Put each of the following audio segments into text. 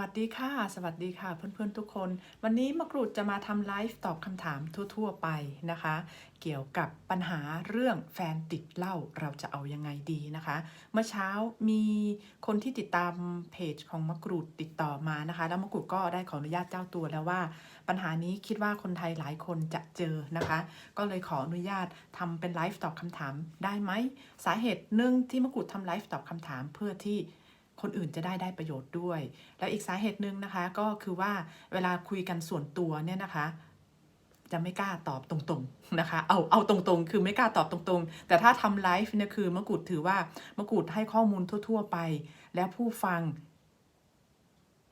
วัสดีค่ะ สวัสดีค่ะเพื่อนๆทุกคน วันนี้มะกรูดจะมาทำไลฟ์ตอบคำถามทั่ว ๆ ไปนะคะ เกี่ยวกับปัญหาเรื่องแฟนติดเหล้าเราจะเอายังไงดีนะคะ เมื่อเช้ามีคนที่ติดตามเพจของมะกรูดติดต่อมานะคะ แล้วมะกรูดก็ได้ขออนุญาตเจ้าตัวแล้วว่า ปัญหานี้คิดว่าคนไทยหลายคนจะเจอนะคะ ก็เลยขออนุญาตทำเป็นไลฟ์ตอบคำถามได้ไหมสาเหตุหนึ่งที่มะกรูดทำไลฟ์ตอบคำถามเพื่อที่ คนอื่นจะได้ได้ประโยชน์ด้วย แล้วอีกสาเหตุหนึ่งนะคะก็คือว่าเวลาคุยกันส่วนตัวเนี่ยนะคะจะไม่กล้าตอบตรงๆนะคะ เอาเอาตรงๆ คือไม่กล้าตอบตรงๆ แต่ถ้าทำไลฟ์เนี่ยคือมะกรูดถือว่ามะกรูดให้ข้อมูลทั่ว ๆ ไป แล้วผู้ฟัง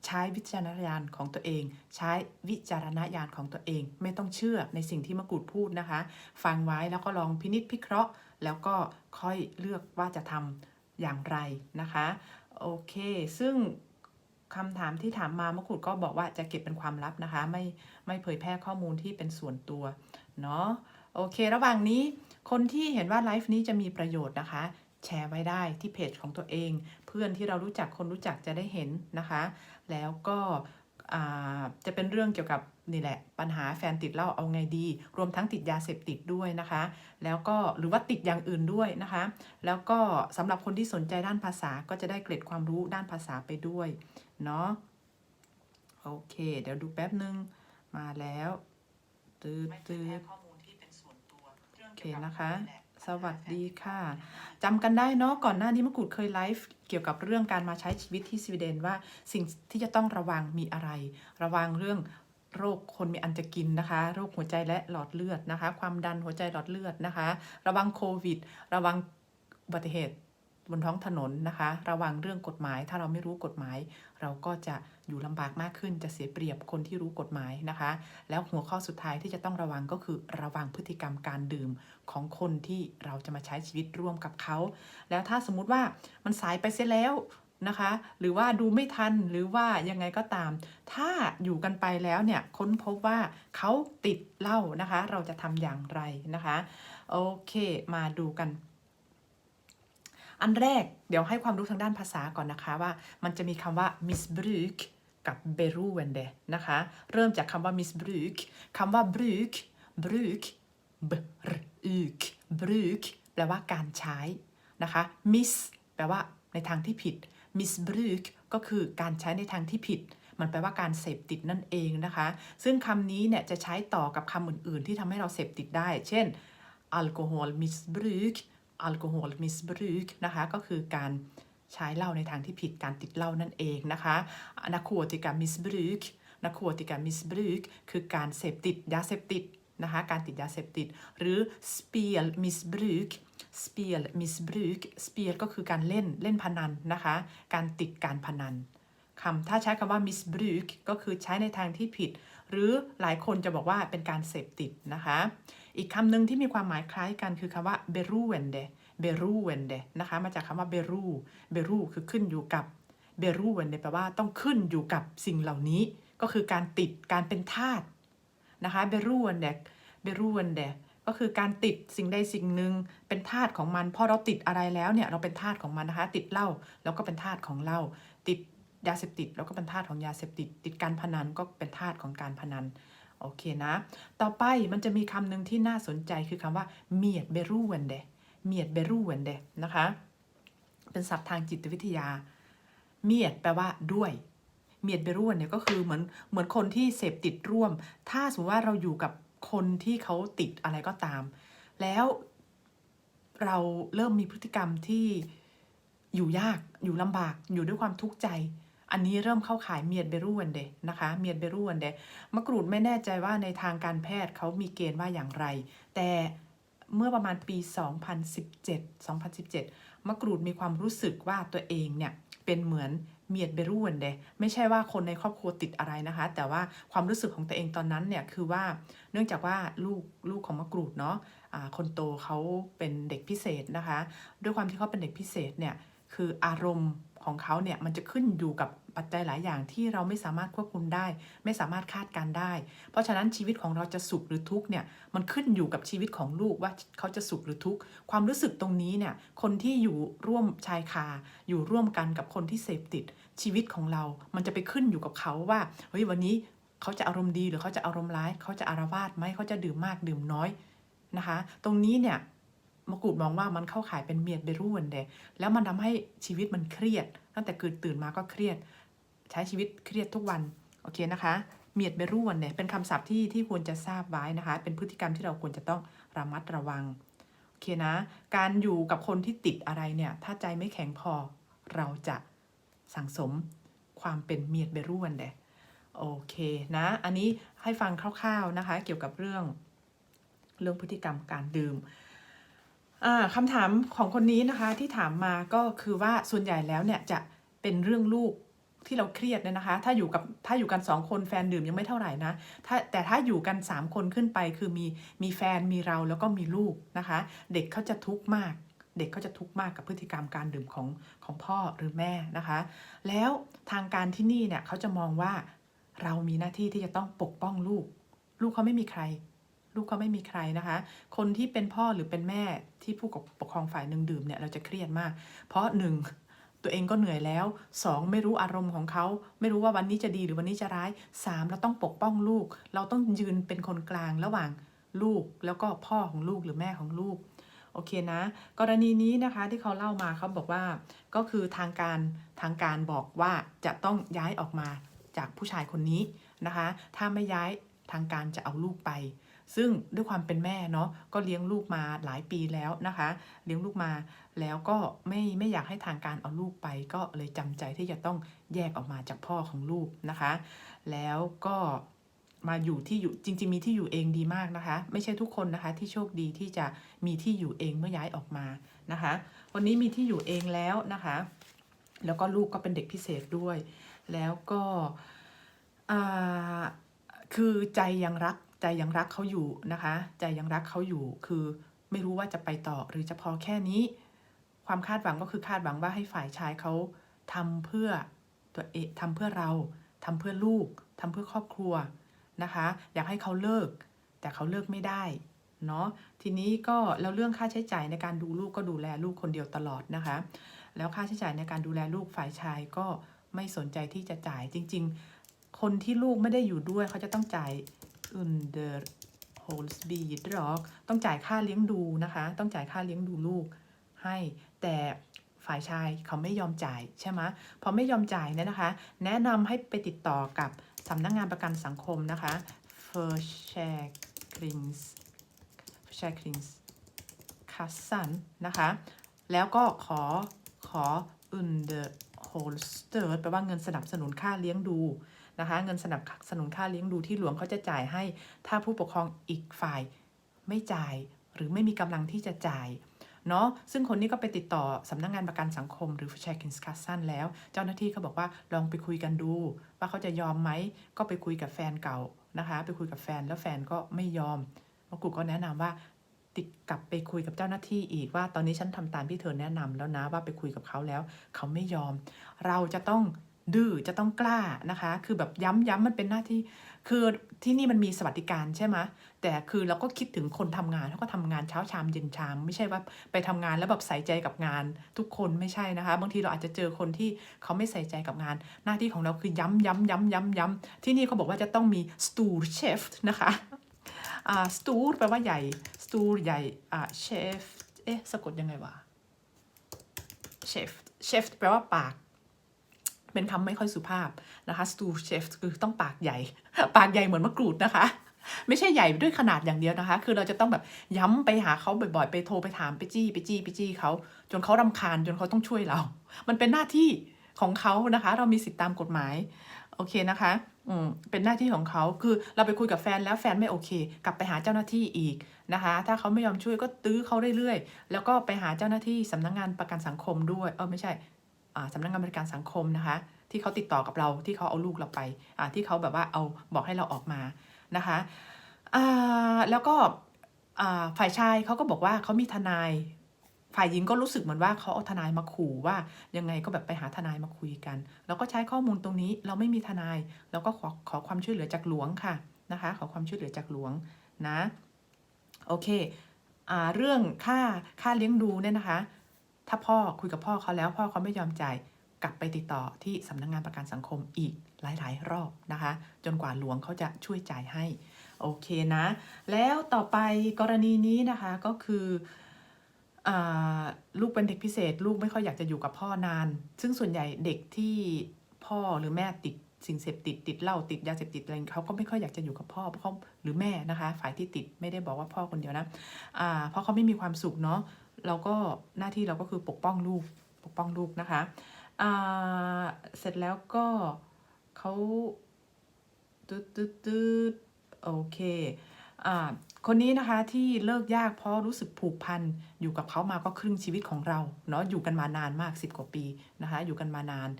ใช้วิจารณญาณของตัวเอง ใช้วิจารณญาณของตัวเอง ไม่ต้องเชื่อในสิ่งที่มะกรูดพูดนะคะ ฟังไว้แล้วก็ลองพินิจพิเคราะห์ แล้วก็ค่อยเลือกว่าจะทำอย่างไรนะคะ โอเค ซึ่งคำถามที่ถามมามะกรูดก็บอกว่าจะเก็บเป็นความลับนะคะ ไม่ไม่เผยแพร่ข้อมูลที่เป็นส่วนตัวเนาะโอเค ระหว่างนี้คนที่เห็นว่าไลฟ์นี้จะมีประโยชน์นะคะ แชร์ไว้ได้ที่เพจของตัวเอง เพื่อนที่เรารู้จักคนรู้จักจะได้เห็นนะคะ แล้วก็จะเป็นเรื่องเกี่ยวกับ นี่แหละ ปัญหาแฟนติดเหล้าเอาไงดี รวมทั้งติดยาเสพติดด้วยนะคะ แล้วก็หรือว่าติดอย่างอื่นด้วยนะคะ แล้วก็สำหรับคนที่สนใจด้านภาษาก็จะได้เกร็ดความรู้ด้านภาษาไปด้วยเนาะโอเค เดี๋ยวดูแป๊บนึงมาแล้วตืดตืดโอเคนะคะสวัสดีค่ะจำกันได้เนาะก่อนหน้านี้มะกรูดเคยไลฟ์เกี่ยวกับเรื่องการมาใช้ชีวิตที่สวีเดนว่าสิ่งที่จะต้องระวังมีอะไร ระวังเรื่อง โรคคนมีอันจะกินนะคะ โรคหัวใจและหลอดเลือดนะคะ ความดันหัวใจหลอดเลือดนะคะ ระวังโควิด ระวังอุบัติเหตุบนท้องถนนนะคะ ระวังเรื่องกฎหมาย ถ้าเราไม่รู้กฎหมาย เราก็จะอยู่ลำบากมากขึ้น จะเสียเปรียบคนที่รู้กฎหมายนะคะ แล้วหัวข้อสุดท้ายที่จะต้องระวังก็คือระวังพฤติกรรมการดื่มของคนที่เราจะมาใช้ชีวิตร่วมกับเขา แล้วถ้าสมมุติว่ามันสายไปเสียแล้ว นะคะ หรือว่าดูไม่ทันหรือว่ายังไงก็ตาม ถ้าอยู่กันไปแล้วเนี่ยค้นพบว่าเขาติดเหล้านะคะ เราจะทำอย่างไรนะคะ โอเคมาดูกัน อันแรกเดี๋ยวให้ความรู้ทางด้านภาษาก่อนนะคะว่า มันจะมีคำว่า missbruk กับ beroende นะคะ เริ่มจากคำว่า missbruk คำว่า bruk bruk bruk bruk แปลว่าการใช้นะคะ miss แปลว่าในทางที่ผิด missbruk ก็คือการใช้ในทางที่ผิด มันแปลว่าการเสพติดนั่นเองนะคะ ซึ่งคำนี้เนี่ยจะใช้ต่อกับคำอื่น ๆ ที่ทำให้เราเสพติดได้ เช่น alkoholmissbruk alkoholmissbruk นะคะก็คือการใช้เหล้าในทางที่ผิดการติดเหล้านั่นเองนะคะ narkotika missbruk narkotika missbruk คือการเสพติดยาเสพติดนะคะการติดยาเสพติด หรือ spel missbruk spel missbruk spel ก็คือการเล่นเล่นพนันนะคะ การติดการพนันคำถ้าใช้คำว่า missbruk ก็คือใช้ในทางที่ผิด หรือหลายคนจะบอกว่าเป็นการเสพติดนะคะ อีกคำหนึ่งที่มีความหมายคล้ายกันคือคำว่า beroende beroende นะคะมาจากคำว่า beru beru คือขึ้นอยู่กับ beroende แปลว่าต้องขึ้นอยู่กับสิ่งเหล่านี้ ก็คือการติดการเป็นทาสนะคะ beroende beroende ก็คือการติดสิ่งใดสิ่งหนึ่งเป็นทาสของมันพอเราติดอะไรแล้วเนี่ยเราเป็นทาสของมันนะคะ ติดเหล้าแล้วก็เป็นทาสของเหล้าติดยาเสพติดแล้วก็เป็นทาสของยาเสพติด ติดการพนันก็เป็นทาสของการพนันโอเคนะ ต่อไปมันจะมีคำหนึ่งที่น่าสนใจคือคำว่าเมียดเบรูเวนเดเมียดเบรูเวนเดนะคะ เป็นศัพท์ทางจิตวิทยา เมียดแปลว่าด้วยเมียดเบรูเวนเนี่ยก็คือเหมือนเหมือนคนที่เสพติดร่วม ถ้าสมมติว่าเราอยู่กับ คนที่เขาติดอะไรก็ตาม แล้วเราเริ่มมีพฤติกรรมที่อยู่ยากอยู่ลำบากอยู่ด้วยความทุกข์ใจ อันนี้เริ่มเข้าข่ายเมียดเบรูนเดนะคะเมียดเบรูนเดมะกรูดไม่แน่ใจว่าในทางการแพทย์เขามีเกณฑ์ว่าอย่างไร แต่เมื่อประมาณปี 2017 2017 มะกรูดมีความรู้สึกว่าตัวเองเนี่ยเป็นเหมือน เมียดเบรูนเดไม่ใช่ว่าคนในครอบครัวติดอะไรนะคะ แต่ว่าความรู้สึกของตัวเองตอนนั้นเนี่ยคือว่าเนื่องจากว่าลูกลูกของมะกรูดเนาะะคนโตเขาเป็นเด็กพิเศษนะคะ ด้วยความที่เขาเป็นเด็กพิเศษเนี่ยคืออารมณ์ของเขาเนี่ยมันจะขึ้นอยู่กับปัจจัยหลายอย่างที่เราไม่สามารถควบคุมได้ ไม่สามารถคาดการได้ เพราะฉะนั้นชีวิตของเราจะสุขหรือทุกข์เนี่ยมันขึ้นอยู่กับชีวิตของลูกว่าเขาจะสุขหรือทุกข์ความรู้สึกตรงนี้เนี่ยคนที่อยู่ร่วมชายคาอยู่ร่วมกันกับคนที่เสพติด ชีวิตของเรา มันจะไปขึ้นอยู่กับเขาว่า เฮ้ย วันนี้เขาจะอารมณ์ดีหรือเขาจะอารมณ์ร้าย เขาจะอารวาสไหมเขาจะดื่มมากดื่มน้อยนะคะ ตรงนี้เนี่ยมกุฎมองว่ามันเข้าข่ายเป็นเมียดเบรุ่นเดแล้วมันทำให้ชีวิตมันเครียด ตั้งแต่เกิดตื่นมาก็เครียด ใช้ชีวิตเครียดทุกวัน โอเคนะคะ เมียดเบรุ่นเนี่ยเป็นคำศัพท์ที่ที่ควรจะทราบไว้นะคะ เป็นพฤติกรรมที่เราควรจะต้องระมัดระวัง โอเคนะ การอยู่กับคนที่ติดอะไรเนี่ย ถ้าใจไม่แข็งพอ เราจะ สั่งสมความเป็นเมียดเบรุ่นเดะโอเคนะ อันนี้ให้ฟังคร่าวๆนะคะ เกี่ยวกับเรื่องเรื่องพฤติกรรมการดื่มคำถามของคนนี้นะคะที่ถามมาก็คือว่าส่วนใหญ่แล้วเนี่ยจะเป็นเรื่องลูกที่เราเครียดเนี่ยนะคะ ถ้าอยู่กับถ้าอยู่กันสองคนแฟนดื่มยังไม่เท่าไหร่นะถ้าแต่ถ้าอยู่กันสามคนขึ้นไปคือมีมีแฟนมีเราแล้วก็มีลูกนะคะ เด็กเขาจะทุกข์มาก เด็กเขาจะทุกข์มากกับพฤติกรรมการดื่มของของพ่อหรือแม่นะคะ แล้วทางการที่นี่เนี่ยเขาจะมองว่าเรามีหน้าที่ที่จะต้องปกป้องลูก ลูกเขาไม่มีใคร ลูกเขาไม่มีใครนะคะ คนที่เป็นพ่อหรือเป็นแม่ที่ผู้ปกครองฝ่ายหนึ่งดื่มเนี่ยเราจะเครียดมาก เพราะหนึ่งตัวเองก็เหนื่อยแล้วสองไม่รู้อารมณ์ของเขา ไม่รู้ว่าวันนี้จะดีหรือวันนี้จะร้ายสามเราต้องปกป้องลูก เราต้องยืนเป็นคนกลางระหว่างลูก แล้วก็พ่อของลูกหรือแม่ของลูก โอเคนะ กรณีนี้นะคะที่เขาเล่ามาเขาบอกว่าก็คือทางการทางการบอกว่าจะต้องย้ายออกมาจากผู้ชายคนนี้นะคะ ถ้าไม่ย้ายทางการจะเอาลูกไป ซึ่งด้วยความเป็นแม่เนาะก็เลี้ยงลูกมาหลายปีแล้วนะคะ เลี้ยงลูกมาแล้วก็ไม่ไม่อยากให้ทางการเอาลูกไป ก็เลยจำใจที่จะต้องแยกออกมาจากพ่อของลูกนะคะ แล้วก็ มาอยู่ที่อยู่จริง ๆ มีที่อยู่เองดีมากนะคะ ไม่ใช่ทุกคนนะคะ ที่โชคดีที่จะมีที่อยู่เองเมื่อย้ายออกมานะคะ วันนี้มีที่อยู่เองแล้วนะคะ แล้วก็ลูกก็เป็นเด็กพิเศษด้วย แล้วก็คือใจยังรักใจยังรักเขาอยู่นะคะ ใจยังรักเขาอยู่คือไม่รู้ว่าจะไปต่อหรือจะพอแค่นี้ ความคาดหวังก็คือคาดหวังว่าให้ฝ่ายชายเขาทำเพื่อตัวเองทำเพื่อเราทำเพื่อลูกทำเพื่อครอบครัว นะคะ อยากให้เขาเลิก แต่เขาเลิกไม่ได้เนาะทีนี้ก็แล้วเรื่องค่าใช้จ่ายในการดูลูกก็ดูแลลูกคนเดียวตลอดนะคะ แล้วค่าใช้จ่ายในการดูแลลูกฝ่ายชายก็ไม่สนใจที่จะจ่ายจริง ๆ คนที่ลูกไม่ได้อยู่ด้วยเขาจะต้องจ่าย under h o l s b i d r o g ต้องจ่ายค่าเลี้ยงดูนะคะ ต้องจ่ายค่าเลี้ยงดูลูกให้ แต่ฝ่ายชายเขาไม่ยอมจ่ายใช่ไหมพอไม่ยอมจ่ายเนี่ยนะคะ แนะนำให้ไปติดต่อกับ สำนักงงานประกันสังคมนะคะ f o r s h a k r i n g s f o r s h a k r i n g s คัสซันนะคะ แล้วก็ขอขอ under h o l s t e r แปลว่าเงินสนับสนุนค่าเลี้ยงดูนะคะ เงินสนับสนุนค่าเลี้ยงดูที่หลวงเขาจะจ่ายให้ ถ้าผู้ปกครองอีกฝ่ายไม่จ่าย หรือไม่มีกำลังที่จะจ่าย เนาะซึ่งคนนี้ก็ไปติดต่อสำนักงงานประกันสังคมหรือ f ช h a r k i n s k a s s a n แล้ว เจ้าหน้าที่เขาบอกว่าลองไปคุยกันดู ว่าเขาจะยอมไหมก็ไปคุยกับแฟนเก่านะคะ ไปคุยกับแฟนแล้วแฟนก็ไม่ยอมมกุก็แนะนำว่าติดกลับไปคุยกับเจ้าหน้าที่อีกว่าตอนนี้ฉันทำตามที่เธอแนะนำแล้วนะว่าไปคุยกับเขาแล้ว เขาไม่ยอม เราจะต้องดื้อจะต้องกล้านะคะ คือแบบย้ำย้ำมันเป็นหน้าที่ คือที่นี่มันมีสวัสดิการใช่ไหมแต่คือเราก็คิดถึงคนทำงานเขาก็ทำงานเช้าชามเย็นชาม ไม่ใช่ว่าไปทำงานแล้วแบบใส่ใจกับงานทุกคนไม่ใช่นะคะ บางทีเราอาจจะเจอคนที่เขาไม่ใส่ใจกับงาน หน้าที่ของเราคือย้ำย้ำย้ำย้ำย้ำที่นี่เขาบอกว่าจะต้องมีสตูเชฟนะคะอ่าสตูแปลว่าใหญ่สตูใหญ่อ่าเชฟเอ๊ะสะกดยังไงวะเชฟเชฟแปลว่าปาก เป็นคำไม่ค่อยสุภาพนะคะสตูเชฟคือต้องปากใหญ่ ปากใหญ่เหมือนมะกรูดนะคะ ไม่ใช่ใหญ่ด้วยขนาดอย่างเดียวนะคะ คือเราจะต้องแบบย้ำไปหาเขาบ่อยๆ ไปโทรไปถามไปจี้ไปจี้ไปจี้เขาจนเขารำคาญจนเขาต้องช่วยเรา มันเป็นหน้าที่ของเขานะคะ เรามีสิทธิตามกฎหมายโอเคนะคะอืมเป็นหน้าที่ของเขาคือเราไปคุยกับแฟนแล้วแฟนไม่โอเค กลับไปหาเจ้าหน้าที่อีกนะคะ ถ้าเขาไม่ยอมช่วยก็ตื้อเขาเรื่อยๆ แล้วก็ไปหาเจ้าหน้าที่สำนักงงานประกันสังคมด้วย เออไม่ใช่ สำนักงานประกันสังคมนะคะ ที่เขาติดต่อกับเราที่เขาเอาลูกเราไปอ่าที่เขาแบบว่าเอาบอกให้เราออกมานะคะอ่าแล้วก็อ่าฝ่ายชายเขาก็บอกว่าเขามีทนายฝ่ายหญิงก็รู้สึกเหมือนว่าเขาเอาทนายมาขู่ว่ายังไงก็แบบไปหาทนายมาคุยกันเราก็ใช้ข้อมูลตรงนี้เราไม่มีทนายเราก็ขอขอความช่วยเหลือจากหลวงค่ะนะคะ ขอความช่วยเหลือจากหลวงนะโอเคอ่าเรื่องค่าค่าเลี้ยงดูเนี่ยนะคะ ถ้าพ่อคุยกับพ่อเขาแล้วพ่อเขาไม่ยอมจ่ายกลับไปติดต่อที่สำนักงงานประกันสังคมอีกหลาย ๆ รอบนะคะ จนกว่าหลวงเขาจะช่วยจ่ายให้ โอเคนะ แล้วต่อไปกรณีนี้นะคะก็คืออลูกเป็นเด็กพิเศษ ลูกไม่ค่อยอยากจะอยู่กับพ่อนาน ซึ่งส่วนใหญ่เด็กที่พ่อหรือแม่ติดสิ่งเสพติดติดเหล้าติดยาเสพติดอะไรเขาก็ไม่ค่อยอยากจะอยู่กับพ่อเพราะเขาหรือแม่นะคะ ฝ่ายที่ติดไม่ได้บอกว่าพ่อคนเดียวนะอ่าเพราะเขาไม่มีความสุขเนาะ เราก็หน้าที่เราก็คือปกป้องลูกปกป้องลูกนะคะเสร็จแล้วก็เขาตืดตืดตืดโอเคอ่าคนนี้นะคะที่เลิกยากเพราะรู้สึกผูกพันอยู่กับเขามาก็ครึ่งชีวิตของเราเนาะอยู่กันมานานมาก 10 กว่าปีนะคะอยู่กันมานาน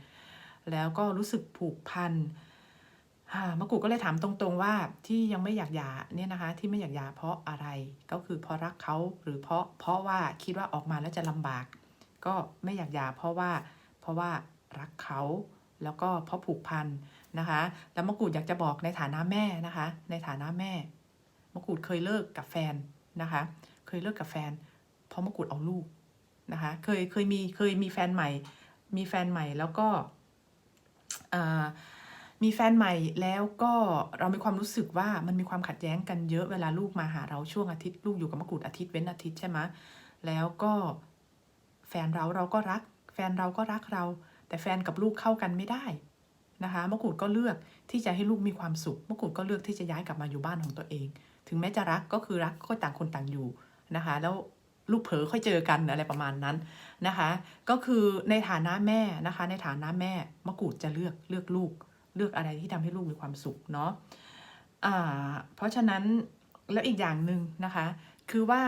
แล้วก็รู้สึกผูกพันอ มะกูก็เลยถามตรงๆว่าที่ยังไม่อยากหย่าเนี่ยนะคะ ที่ไม่อยากหย่าเพราะอะไรก็คือเพราะรักเขาหรือเพราะเพราะว่าคิดว่าออกมาแล้วจะลำบาก ก็ไม่อยากหย่าเพราะว่าเพราะว่ารักเขาแล้วก็เพราะผูกพันนะคะ แล้วมะกูดอยากจะบอกในฐานะแม่นะคะ ในฐานะแม่มะกูดเคยเลิกกับแฟนนะคะ เคยเลิกกับแฟน เพราะมะกูดเอาลูกนะคะ เคยเคยมีเคยมีแฟนใหม่ มีแฟนใหม่แล้วก็อ่า มีแฟนใหม่แล้วก็เรามีความรู้สึกว่ามันมีความขัดแย้งกันเยอะเวลาลูกมาหาเราช่วงอาทิตย์ลูกอยู่กับมะกรูดอาทิตย์เว้นอาทิตย์ใช่ไหมแล้วก็แฟนเราเราก็รัก แฟนเราก็รักเรา แต่แฟนกับลูกเข้ากันไม่ได้นะคะมะกรูดก็เลือกที่จะให้ลูกมีความสุขมะกรูดก็เลือกที่จะย้ายกลับมาอยู่บ้านของตัวเอง ถึงแม้จะรักก็คือรักก็ต่างคนต่างอยู่นะคะ แล้วลูกเผลอค่อยเจอกันอะไรประมาณนั้นนะคะ ก็คือในฐานะแม่นะคะ ในฐานะแม่มะกรูดจะเลือกเลือกลูก เลือกอะไรที่ทำให้ลูกมีความสุขเนาะเพราะฉะนั้นแล้วอีกอย่างหนึ่งนะคะ คือว่า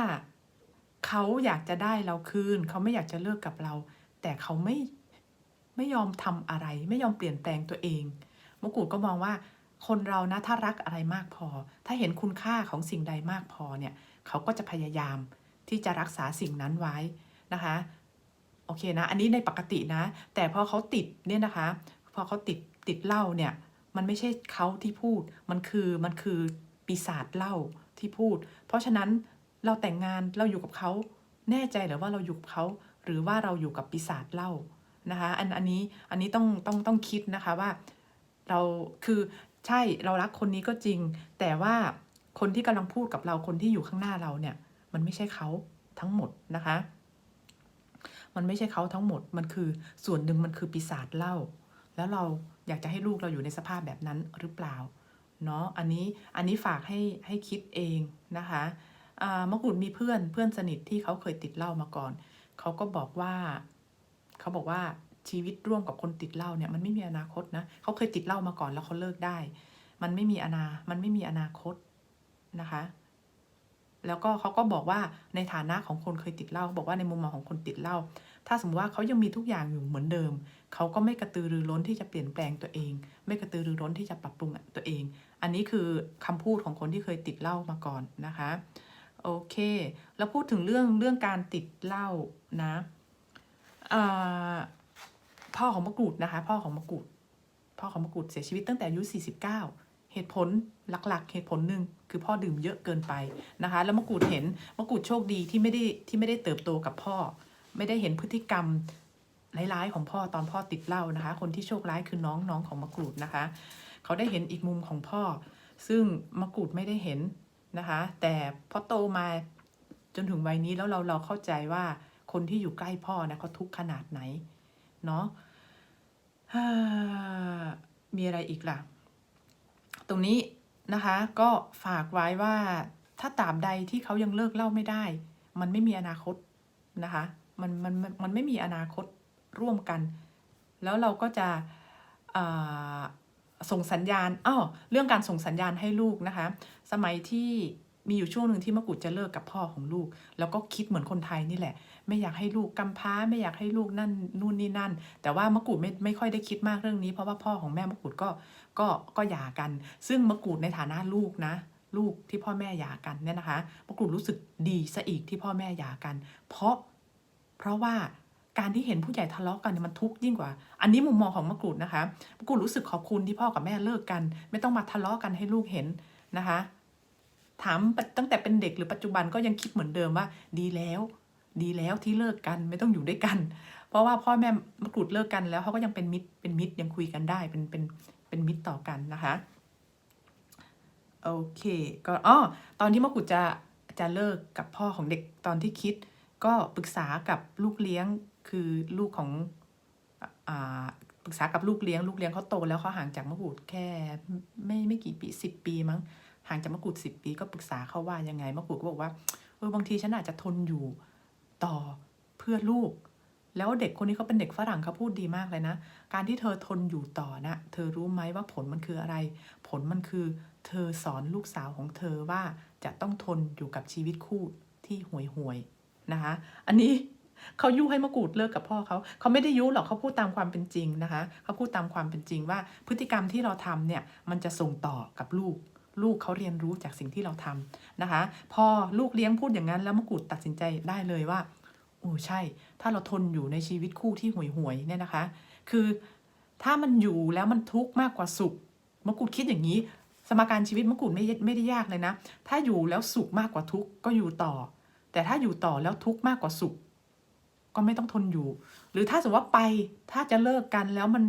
เขาอยากจะได้เราคืน เขาไม่อยากจะเลิกกับเรา แต่เขาไม่ไม่ยอมทำอะไร ไม่ยอมเปลี่ยนแปลงตัวเองมกรูดก็มองว่าคนเรานะถ้ารักอะไรมากพอ ถ้าเห็นคุณค่าของสิ่งใดมากพอเนี่ย เขาก็จะพยายามที่จะรักษาสิ่งนั้นไว้นะคะ โอเคนะ อันนี้ในปกตินะ แต่พอเขาติดเนี่ยนะคะ พอเขาติด ติดเหล้าเนี่ย มันไม่ใช่เขาที่พูด มันคือมันคือปีศาจเหล้าที่พูด เพราะฉะนั้นเราแต่งงานเราอยู่กับเขาแน่ใจหรือว่าเราอยู่กับเขาหรือว่าเราอยู่กับปีศาจเหล้านะคะอันอันนี้อันนี้ต้องต้องต้องคิดนะคะว่าเราคือใช่เรารักคนนี้ก็จริง แต่ว่าคนที่กำลังพูดกับเราคนที่อยู่ข้างหน้าเราเนี่ย มันไม่ใช่เขาทั้งหมดนะคะ มันไม่ใช่เขาทั้งหมดมันคือส่วนหนึ่งมันคือปีศาจเล้า แล้วเราอยากจะให้ลูกเราอยู่ในสภาพแบบนั้นหรือเปล่าเนาะอันนี้อันนี้ฝากให้ให้คิดเองนะคะมะกรูดมีเพื่อนเพื่อนสนิทที่เขาเคยติดเหล้ามาก่อน เขาก็บอกว่าเขาบอกว่าชีวิตร่วมกับคนติดเหล้าเนี่ยมันไม่มีอนาคตนะเขาเคยติดเหล้ามาก่อนแล้วเขาเลิกได้ มันไม่มีอนา มันไม่มีอนาคตนะคะ แล้วก็เขาก็บอกว่าในฐานะของคนเคยติดเหล้าบอกว่าในมุมมองของคนติดเหล้า ถ้าสมมติว่าเขายังมีทุกอย่างอยู่เหมือนเดิม เขาก็ไม่กระตือรือร้นที่จะเปลี่ยนแปลงตัวเอง ไม่กระตือรือร้นที่จะปรับปรุงตัวเอง อันนี้คือคำพูดของคนที่เคยติดเหล้ามาก่อนนะคะโอเค แล้วพูดถึงเรื่องเรื่องการติดเหล้านะพ่อของมะกรูดนะคะ พ่อของมะกรูด พ่อของมะกรูดเสียชีวิตตั้งแต่อายุ 49 เหตุผลหลักๆ เหตุผลหนึ่งคือพ่อดื่มเยอะเกินไปนะคะ แล้วมะกรูดเห็นมะกรูดโชคดีที่ไม่ได้ที่ไม่ได้เติบโตกับพ่อ ไม่ได้เห็นพฤติกรรมร้ายๆของพ่อตอนพ่อติดเหล้านะคะ คนที่โชคร้ายคือน้องน้องของมะกรูดนะคะ เขาได้เห็นอีกมุมของพ่อ ซึ่งมะกรูดไม่ได้เห็นนะคะ แต่พอโตมาจนถึงวัยนี้แล้วเราเราเข้าใจว่าคนที่อยู่ใกล้พ่อนะเขาทุกข์ขนาดไหนเนาะมีอะไรอีกล่ะ ตรงนี้นะคะก็ฝากไว้ว่าถ้าตราบใดที่เขายังเลิกเล่าไม่ได้ มันไม่มีอนาคตนะคะ มันมันมันไม่มีอนาคตร่วมกัน แล้วเราก็จะส่งสัญญาณอ้อเรื่องการส่งสัญญาณให้ลูกนะคะ สมัยที่มีอยู่ช่วงหนึ่งที่มะกุฎจะเลิกกับพ่อของลูก แล้วก็คิดเหมือนคนไทยนี่แหละ ไม่อยากให้ลูกกำพร้า ไม่อยากให้ลูกนั่นนู่นนี่นั่น แต่ว่ามะกุฎไม่ไม่ค่อยได้คิดมากเรื่องนี้ เพราะว่าพ่อของแม่มะกุฎก็ก็ก็หย่ากัน ซึ่งมะกุฎในฐานะลูกนะ ลูกที่พ่อแม่หย่ากันเนี่ยนะคะมะกุฎรู้สึกดีซะอีกที่พ่อแม่หย่ากัน เพราะ เพราะว่าการที่เห็นผู้ใหญ่ทะเลาะกันเนี่ยมันทุกข์ยิ่งกว่า อันนี้มุมมองของมะกรูดนะคะ มะกรูดรู้สึกขอบคุณที่พ่อกับแม่เลิกกัน ไม่ต้องมาทะเลาะกันให้ลูกเห็นนะคะ ถามตั้งแต่เป็นเด็กหรือปัจจุบันก็ยังคิดเหมือนเดิมว่า ดีแล้ว ดีแล้วที่เลิกกันไม่ต้องอยู่ด้วยกัน เพราะว่าพ่อแม่มะกรูดเลิกกันแล้วเขาก็ยังเป็นมิตรเป็นมิตรยังคุยกันได้เป็นเป็นเป็นมิตรต่อกันนะคะโอเคก็อ๋อตอนที่มะกรูดจะจะเลิกกับพ่อของเด็กตอนที่คิด ก็ปรึกษากับลูกเลี้ยงคือลูกของอปรึกษากับลูกเลี้ยงลูกเลี้ยงเขาโตแล้วเขาห่างจากมะกรูดแค่ไม่ไม่กี่ปีสิบปีมั้งห่างจากมะกรูดสิบปี ก็ปรึกษาเขาว่ายังไงมะกรูดก็บอกว่าเออบางทีฉันอาจจะทนอยู่ต่อเพื่อลูก แล้วเด็กคนนี้เขาเป็นเด็กฝรั่งเขาพูดดีมากเลยนะ การที่เธอทนอยู่ต่อนะเธอรู้ไหมว่าผลมันคืออะไร ผลมันคือ เธอสอนลูกสาวของเธอว่าจะต้องทนอยู่กับชีวิตคู่ที่ห่วยห่วย นะคะ อันนี้เขายุให้มะกรูดเลิกกับพ่อเขาเขาไม่ได้ยุหรอกเขาพูดตามความเป็นจริงนะคะเขาพูดตามความเป็นจริงว่า พฤติกรรมที่เราทำเนี่ยมันจะส่งต่อกับลูก ลูกเขาเรียนรู้จากสิ่งที่เราทำนะคะ พอลูกเลี้ยงพูดอย่างนั้นแล้วมะกรูดตัดสินใจได้เลยว่าโอ้ใช่ ถ้าเราทนอยู่ในชีวิตคู่ที่ห่วยห่วยๆเนี่ยนะคะ คือถ้ามันอยู่แล้วมันทุกข์มากกว่าสุขมะกรูดคิดอย่างนี้ สมการชีวิตมะกรูดไม่ไม่ได้ยากเลยนะ ถ้าอยู่แล้วสุขมากกว่าทุกข์ก็อยู่ต่อ แต่ถ้าอยู่ต่อแล้วทุกข์มากกว่าสุข ก็ไม่ต้องทนอยู่ หรือถ้าสมมติว่าไปถ้าจะเลิกกันแล้วมัน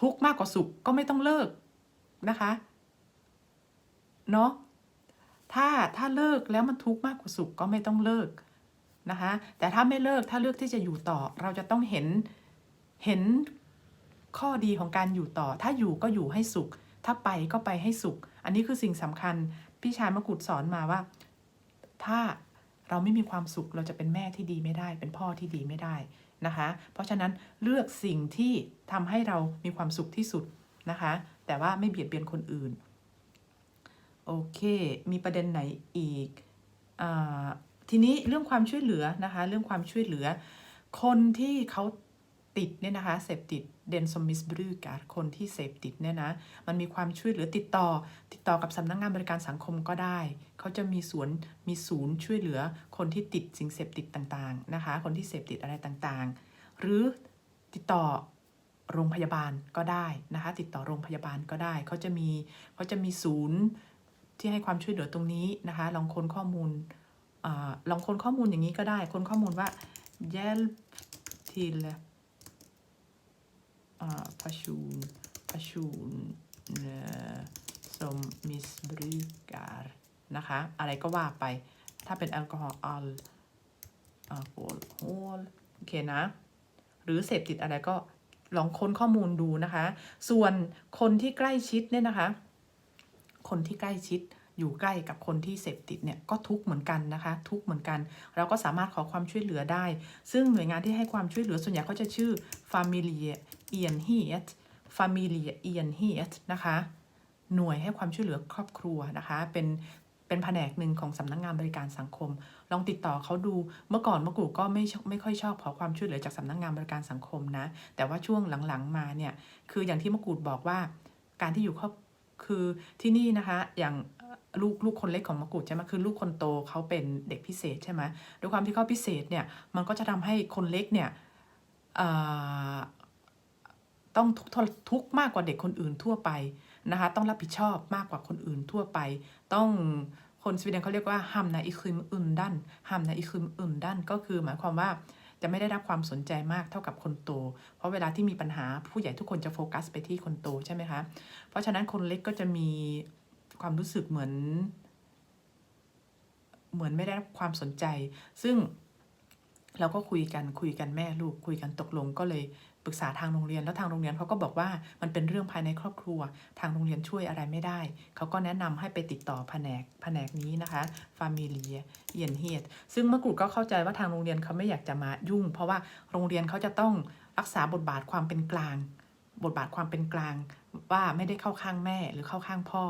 ทุกข์มากกว่าสุขก็ไม่ต้องเลิกนะคะเนาะถ้าถ้าเลิกแล้วมันทุกข์มากกว่าสุขก็ไม่ต้องเลิกนะคะแต่ถ้าไม่เลิกถ้าเลือกที่จะอยู่ต่อ เราจะต้องเห็นเห็นข้อดีของการอยู่ต่อ ถ้าอยู่ก็อยู่ให้สุข ถ้าไปก็ไปให้สุข อันนี้คือสิ่งสำคัญพี่ชายมะกรูดสอนมาว่า ถ้า เราไม่มีความสุขเราจะเป็นแม่ที่ดีไม่ได้ เป็นพ่อที่ดีไม่ได้นะคะ เพราะฉะนั้นเลือกสิ่งที่ทำให้เรามีความสุขที่สุดนะคะ แต่ว่าไม่เบียดเบียนคนอื่น โอเค มีประเด็นไหนอีกอาทีนี้เรื่องความช่วยเหลือนะคะ เรื่องความช่วยเหลือ คนที่เขาติดเนี่ยนะคะเสพติด เดนซอมิสบรูการคนที่เสพติดเนี่ยนะ มันมีความช่วยเหลือติดต่อ ติดต่อกับสำนักงงานบริการสังคมก็ได้ เขาจะมีสวนมีศูนย์ช่วยเหลือคนที่ติดสิ่งเสพติดต่างๆนะคะ คนที่เสพติดอะไรต่างๆ หรือติดต่อโรงพยาบาลก็ได้นะคะ ติดต่อโรงพยาบาลก็ได้ เขาจะมีเขาจะมีศูนย์ที่ให้ความช่วยเหลือตรงนี้นะคะ ลองค้นข้อมูลอลองค้นข้อมูลอย่างนี้ก็ได้ ค้นข้อมูลว่า hjälp till person, person som missbrukar นะคะ อะไรก็ว่าไป ถ้าเป็นแอลกอฮอล์แอลกอฮอล์โอเคนะ หรือเสพติดอะไรก็ลองค้นข้อมูลดูนะคะ ส่วนคนที่ใกล้ชิดเนี่ยนะคะ คนที่ใกล้ชิดอยู่ใกล้กับคนที่เสพติดเนี่ยก็ทุกเหมือนกันนะคะ ทุกเหมือนกัน เราก็สามารถขอความช่วยเหลือได้ ซึ่งหน่วยงานที่ให้ความช่วยเหลือส่วนใหญ่เขาจะชื่อ Familie e n h e t Familie e n h e t นะคะ หน่วยให้ความช่วยเหลือครอบครัวนะคะ เป็นเป็นแผนกหนึ่งของสำนักงงานบริการสังคม ลองติดต่อเขาดูเมื่อก่อนเมื่อกูก็ไม่ไม่ค่อยชอบขอความช่วยเหลือจากสำนักงานบริการสังคมนะ แต่ว่าช่วงหลังๆมาเนี่ย คืออย่างที่มะกรูดบอกว่า การที่อยู่ครอบคือที่นี่นะคะอย่างลูกลูกคนเล็กของมะกรูดใช่ไหมคือลูกคนโตเขาเป็นเด็กพิเศษใช่ไหมด้วยความที่เขาพิเศษเนี่ยมันก็จะทำให้คนเล็กเนี่ย ต้องทุกทุกข์มากกว่าเด็กคนอื่นทั่วไปนะคะต้องรับผิดชอบมากกว่าคนอื่นทั่วไป ต้องคนสวีเดนเขาเรียกว่าฮัมนาอิคืมอึนดันฮัมนาอิคืมอึนดันก็คือหมายความว่าจะไม่ได้รับความสนใจมากเท่ากับคนโต เพราะเวลาที่มีปัญหาผู้ใหญ่ทุกคนจะโฟกัสไปที่คนโตใช่ไหมคะ เพราะฉะนั้นคนเล็กก็จะมีความรู้สึกเหมือน เหมือนไม่ได้รับความสนใจ ซึ่งเราก็คุยกันคุยกันแม่ลูกคุยกันตกลงก็เลย ปรึกษาทางโรงเรียนแล้วทางโรงเรียนเขาก็บอกว่ามันเป็นเรื่องภายในครอบครัว ทางโรงเรียนช่วยอะไรไม่ได้ เขาก็แนะนำให้ไปติดต่อแผนกแผนกนี้นะคะ Familie e n h e t ซึ่งเมื่อกรูดก็เข้าใจว่าทางโรงเรียนเขาไม่อยากจะมายุ่ง เพราะว่าโรงเรียนเขาจะต้องรักษาบทบาทความเป็นกลาง บทบาทความเป็นกลางว่าไม่ได้เข้าข้างแม่หรือเข้าข้างพ่อ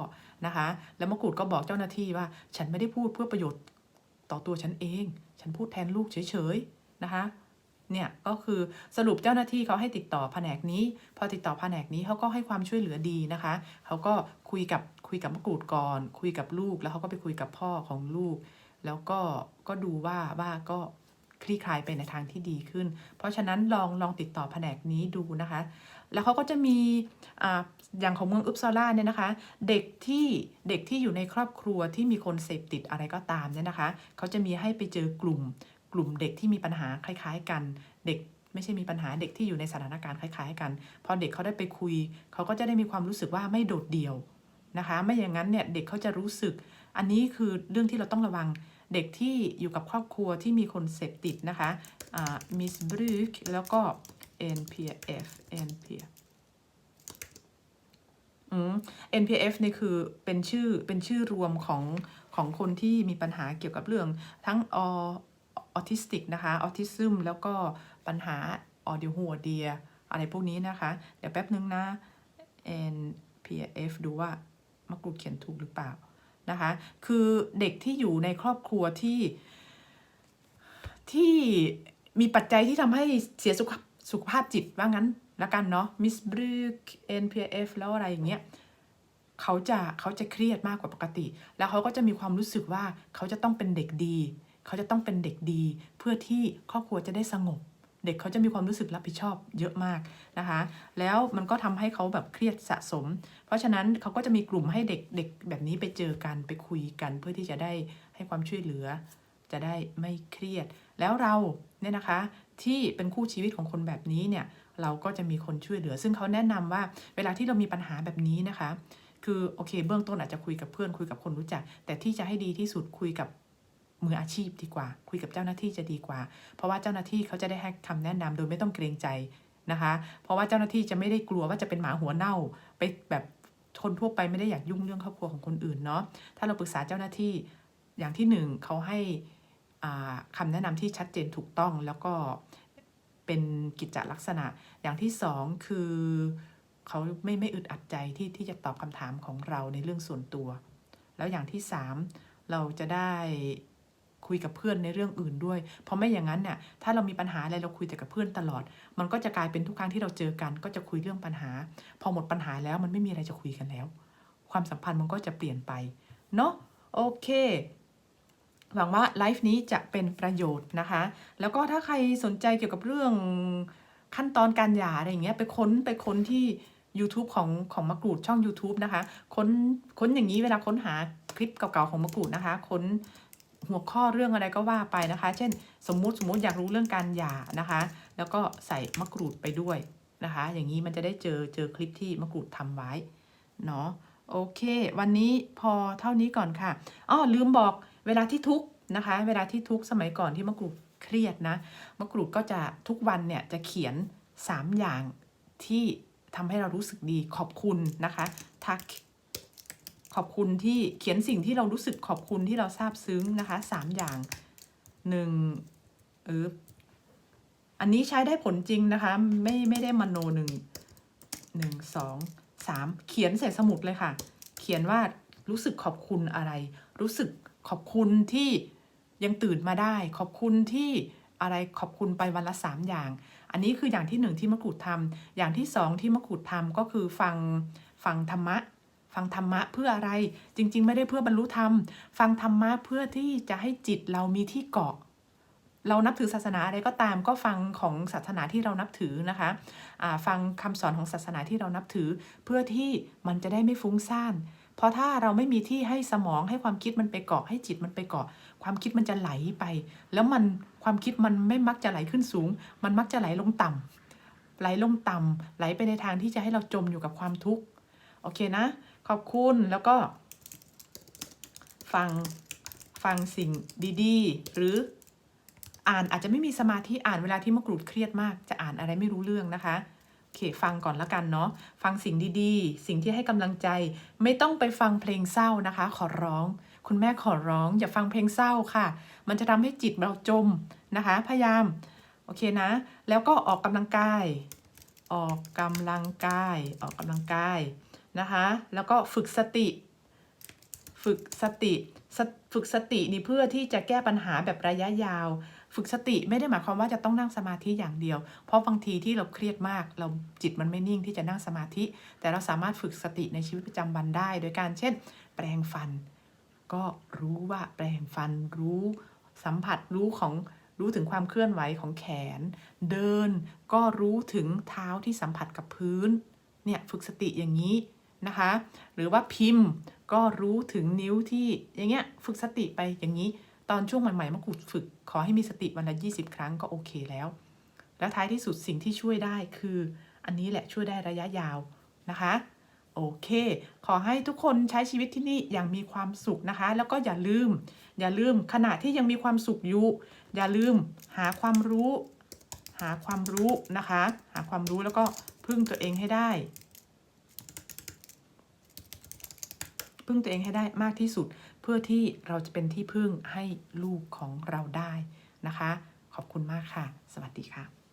นะคะ แล้วมะกรูดก็บอกเจ้าหน้าที่ว่า ฉันไม่ได้พูดเพื่อประโยชน์ต่อตัวฉันเอง ฉันพูดแทนลูกเฉยๆนะคะ เนี่ยก็คือสรุปเจ้าหน้าที่เขาให้ติดต่อแผนกนี้ พอติดต่อแผนกนี้เขาก็ให้ความช่วยเหลือดีนะคะเขาก็คุยกับคุยกับมะกรูดก่อน คุยกับลูกแล้วเขาก็ไปคุยกับพ่อของลูก แล้วก็ก็ดูว่าว่าก็คลี่คลายไปในทางที่ดีขึ้น เพราะฉะนั้นลองลองติดต่อแผนกนี้ดูนะคะ แล้วเขาก็จะมีอ่าอย่างของเมืองอุปซาล่าเนี่ยนะคะ เด็กที่เด็กที่อยู่ในครอบครัวที่มีคนเสพติดอะไรก็ตามเนี่ยนะคะ เขาจะมีให้ไปเจอกลุ่ม กลุ่มเด็กที่มีปัญหาคล้าย ๆ กัน เด็กไม่ใช่มีปัญหาเด็กที่อยู่ในสถานการณ์คล้าย ๆ กัน พอเด็กเขาได้ไปคุย เขาก็จะได้มีความรู้สึกว่าไม่โดดเดี่ยวนะคะ ไม่อย่างนั้นเนี่ยเด็กเขาจะรู้สึก อันนี้คือเรื่องที่เราต้องระวังเด็กที่อยู่กับครอบครัวที่มีคนเสพติดนะคะมิสบรูคแล้วก็ NPF NPF NPF นี่คือเป็นชื่อเป็นชื่อรวมของของคนที่มีปัญหาเกี่ยวกับเรื่องทั้งอ ออทิสติกนะคะออทิซึมแล้วก็ปัญหาออดิหัวเดียอะไรพวกนี้นะคะ เดี๋ยวแป๊บนึงนะ NPF ดูว่ามะกรูดเขียนถูกหรือเปล่านะคะ คือเด็กที่อยู่ในครอบครัวที่ ที่มีปัจจัยที่ทำให้เสียสุขสุขภาพจิตว่างั้นละกันเนาะมิสบรูค NPF แล้วอะไรอย่างเงี้ยเขาจะเขาจะเครียดมากกว่าปกติ แล้วเขาก็จะมีความรู้สึกว่าเขาจะต้องเป็นเด็กดี เขาจะต้องเป็นเด็กดี เพื่อที่ครอบครัวจะได้สงบ เด็กเขาจะมีความรู้สึกรับผิดชอบเยอะมากนะคะ แล้วมันก็ทำให้เขาแบบเครียดสะสม เพราะฉะนั้นเขาก็จะมีกลุ่มให้เด็กเด็กแบบนี้ไปเจอกันไปคุยกัน เพื่อที่จะได้ให้ความช่วยเหลือ จะได้ไม่เครียด แล้วเราเนี่ยนะคะที่เป็นคู่ชีวิตของคนแบบนี้เนี่ยเราก็จะมีคนช่วยเหลือ ซึ่งเขาแนะนำว่าเวลาที่เรามีปัญหาแบบนี้นะคะ คือโอเค เบื้องต้นอาจจะคุยกับเพื่อนคุยกับคนรู้จัก แต่ที่จะให้ดีที่สุดคุยกับ มืออาชีพดีกว่า คุยกับเจ้าหน้าที่จะดีกว่า เพราะว่าเจ้าหน้าที่เขาจะได้ให้คำแนะนำโดยไม่ต้องเกรงใจนะคะ เพราะว่าเจ้าหน้าที่จะไม่ได้กลัวว่าจะเป็นหมาหัวเน่า ไปแบบคนทั่วไปไม่ได้อยากยุ่งเรื่องครอบครัวของคนอื่นเนาะถ้าเราปรึกษาเจ้าหน้าที่อย่างที่หนึ่งเขาให้อ่าคำแนะนำที่ชัดเจนถูกต้องแล้วก็เป็นกิจจลักษณะ อย่างที่สองคือเขาไม่ไม่อึดอัดใจที่ที่จะตอบคำถามของเราในเรื่องส่วนตัว แล้วอย่างที่สามเราจะได้ คุยกับเพื่อนในเรื่องอื่นด้วย เพราะไม่อย่างนั้นเนี่ยถ้าเรามีปัญหาอะไรเราคุยแต่กับเพื่อนตลอด มันก็จะกลายเป็นทุกครั้งที่เราเจอกัน ก็จะคุยเรื่องปัญหา พอหมดปัญหาแล้วมันไม่มีอะไรจะคุยกันแล้ว ความสัมพันธ์มันก็จะเปลี่ยนไปเนาะโอเคหวังว่าไลฟ์นี้จะเป็นประโยชน์นะคะ แล้วก็ถ้าใครสนใจเกี่ยวกับเรื่องขั้นตอนการหย่าอะไรอย่างเงี้ยไปค้นไปค้นที่ YouTube ของของมะกรูดช่อง YouTube นะคะ ค้นค้นอย่างนี้เวลาค้นหาคลิปเก่าๆของมะกรูดนะคะ ค้น หัวข้อเรื่องอะไรก็ว่าไปนะคะ เช่น สมมุติสมมุติอยากรู้เรื่องการหย่านะคะ แล้วก็ใส่มะกรูดไปด้วยนะคะ อย่างนี้มันจะได้เจอเจอคลิปที่มะกรูดทำไว้เนาะโอเค วันนี้พอเท่านี้ก่อนค่ะอ้อลืมบอกเวลาที่ทุกนะคะ เวลาที่ทุกสมัยก่อนที่มะกรูดเครียดนะมะกรูดก็จะทุกวันเนี่ยจะเขียน 3 อย่างที่ทำให้เรารู้สึกดีขอบคุณนะคะทัก ขอบคุณที่เขียนสิ่งที่เรารู้สึกขอบคุณที่เราซาบซึ้งนะคะสามอย่างหนึ่งเอออันนี้ใช้ได้ผลจริงนะคะ ไม่ไม่ได้มโนหนึ่งหนึ่งสองสามเขียนใส่สมุดเลยค่ะ เขียนว่ารู้สึกขอบคุณอะไร รู้สึกขอบคุณที่ยังตื่นมาได้ ขอบคุณที่อะไรขอบคุณไปวันละสามอย่าง อันนี้คืออย่างที่หนึ่งที่มะกรูดทำอย่างที่สองที่มะกรูดทำก็คือฟังฟังธรรมะ ฟังธรรมะเพื่ออะไร จริง ๆ ไม่ได้เพื่อบรรลุธรรม ฟังธรรมะเพื่อที่จะให้จิตเรามีที่เกาะ เรานับถือศาสนาอะไรก็ตาม ก็ฟังของศาสนาที่เรานับถือนะคะะฟังคำสอนของศาสนาที่เรานับถือ เพื่อที่มันจะได้ไม่ฟุ้งซ่าน เพราะถ้าเราไม่มีที่ให้สมองให้ความคิดมันไปเกาะให้จิตมันไปเกาะ ความคิดมันจะไหลไป แล้วมันความคิดมันไม่มักจะไหลขึ้นสูง มันมักจะไหลลงต่ำไหลลงต่ำไหลไปในทางที่จะให้เราจมอยู่กับความทุกข์ โอเคนะ ขอบคุณแล้วก็ ฟังฟังสิ่งดีๆ หรืออ่านอาจจะไม่มีสมาธิอ่านเวลาที่มะกรูดเครียดมาก จะอ่านอะไรไม่รู้เรื่องนะคะโอเคฟังก่อนล้วกันเนาะฟังสิ่งดีๆ สิ่งที่ให้กำลังใจ ไม่ต้องไปฟังเพลงเศร้านะคะ ขอร้อง คุณแม่ขอร้อง อย่าฟังเพลงเศร้าค่ะ มันจะทำให้จิตเราจมนะคะ พยายามโอเคนะ แล้วก็ออกกำลังกาย ออกกำลังกาย ออกกำลังกาย นะคะ แล้วก็ฝึกสติ ฝึกสติสฝึกสตินี่เพื่อที่จะแก้ปัญหาแบบระยะยาว ฝึกสติไม่ได้หมายความว่าจะต้องนั่งสมาธิอย่างเดียว เพราะบางทีที่เราเครียดมาก เราจิตมันไม่นิ่งที่จะนั่งสมาธิ แต่เราสามารถฝึกสติในชีวิตประจำวันได้ โดยการเช่น แปรงฟัน ก็รู้ว่าแปรงฟันรู้สัมผัสรู้ของรู้ถึงความเคลื่อนไหวของแขน เดินก็รู้ถึงเท้าที่สัมผัสกับพื้น เนี่ยฝึกสติอย่างนี้ นะคะ หรือว่าพิมพ์ก็รู้ถึงนิ้วที่อย่างเงี้ยฝึกสติไปอย่างนี้ ตอนช่วงใหม่ๆมะกรูดฝึก ขอให้มีสติวันละ20 ครั้งก็โอเคแล้ว แล้วท้ายที่สุดสิ่งที่ช่วยได้คือ อันนี้แหละช่วยได้ระยะยาวนะคะโอเค ขอให้ทุกคนใช้ชีวิตที่นี่อย่างมีความสุขนะคะ แล้วก็อย่าลืม อย่าลืมขณะที่ยังมีความสุขอยู่ อย่าลืมหาความรู้ หาความรู้นะคะ หาความรู้แล้วก็พึ่งตัวเองให้ได้ พึ่งตัวเองให้ได้มากที่สุด เพื่อที่เราจะเป็นที่พึ่งให้ลูกของเราได้นะคะ ขอบคุณมากค่ะ สวัสดีค่ะ